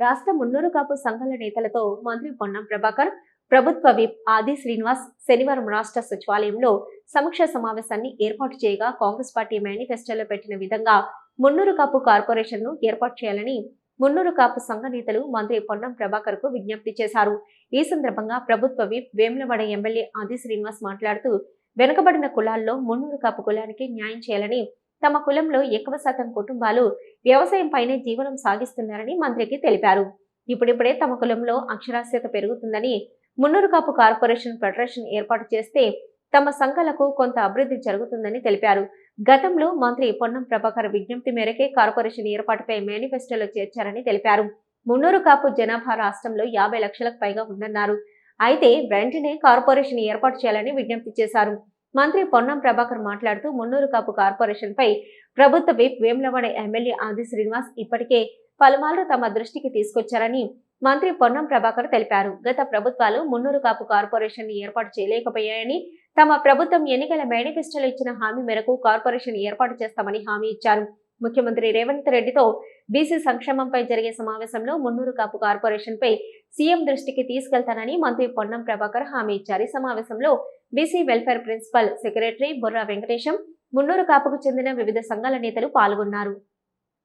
రాష్ట్ర మున్నూరు కాపు సంఘాల నేతలతో మంత్రి పొన్నం ప్రభాకర్ ప్రభుత్వ విప్ ఆది శ్రీనివాస్ శనివారం రాష్ట్ర సచివాలయంలో సమీక్ష సమావేశాన్ని ఏర్పాటు చేయగా కాంగ్రెస్ పార్టీ మేనిఫెస్టోలో పెట్టిన విధంగా మున్నూరు కాపు కార్పొరేషన్ను ఏర్పాటు చేయాలని మున్నూరు కాపు సంఘ నేతలు మంత్రి పొన్నం ప్రభాకర్కు విజ్ఞప్తి చేశారు. ఈ సందర్భంగా ప్రభుత్వ విప్ వేములవాడ ఎమ్మెల్యే ఆది శ్రీనివాస్ మాట్లాడుతూ వెనుకబడిన కులాల్లో మున్నూరు కాపు కులానికి న్యాయం చేయాలని తమ కులంలో ఎక్కువ శాతం కుటుంబాలు వ్యవసాయం పైనే జీవనం సాగిస్తున్నారని మంత్రికి తెలిపారు. ఇప్పుడిప్పుడే తమ కులంలో అక్షరాస్యత పెరుగుతుందని మున్నూరు కాపు కార్పొరేషన్ ఫెడరేషన్ ఏర్పాటు చేస్తే తమ సంఘాలకు కొంత అభివృద్ధి జరుగుతుందని తెలిపారు. గతంలో మంత్రి పొన్నం ప్రభాకర్ విజ్ఞప్తి మేరకే కార్పొరేషన్ ఏర్పాటుపై మేనిఫెస్టోలో చేర్చారని తెలిపారు. మున్నూరు కాపు జనాభా రాష్ట్రంలో యాభై లక్షలకు పైగా ఉందన్నారు. అయితే వెంటనే కార్పొరేషన్ ఏర్పాటు చేయాలని విజ్ఞప్తి చేశారు. మంత్రి పొన్నం ప్రభాకర్ మాట్లాడుతూ మున్నూరు కాపు కార్పొరేషన్ పై ప్రభుత్వ విప్ వేములవాడ ఎమ్మెల్యే ఆది శ్రీనివాస్ ఇప్పటికే పలుమార్లు తమ దృష్టికి తీసుకొచ్చారని మంత్రి పొన్నం ప్రభాకర్ తెలిపారు. గత ప్రభుత్వాలు మున్నూరు కాపు కార్పొరేషన్ ఏర్పాటు చేయలేకపోయాయని తమ ప్రభుత్వం ఎన్నికల మేనిఫెస్టోలో ఇచ్చిన హామీ మేరకు కార్పొరేషన్ ఏర్పాటు చేస్తామని హామీ ఇచ్చారు. ముఖ్యమంత్రి రేవంత్ రెడ్డితో బీసీ సంక్షేమంపై జరిగే సమావేశంలో మున్నూరు కాపు కార్పొరేషన్పై సీఎం దృష్టికి తీసుకెళ్తానని మంత్రి పొన్నం ప్రభాకర్ హామీ ఇచ్చారు. ఈ సమావేశంలో BC welfare principal secretary Burra Venkatesham Munnuru కాపుకు చెందిన వివిధ సంఘాల నేతలు పాల్గొన్నారు.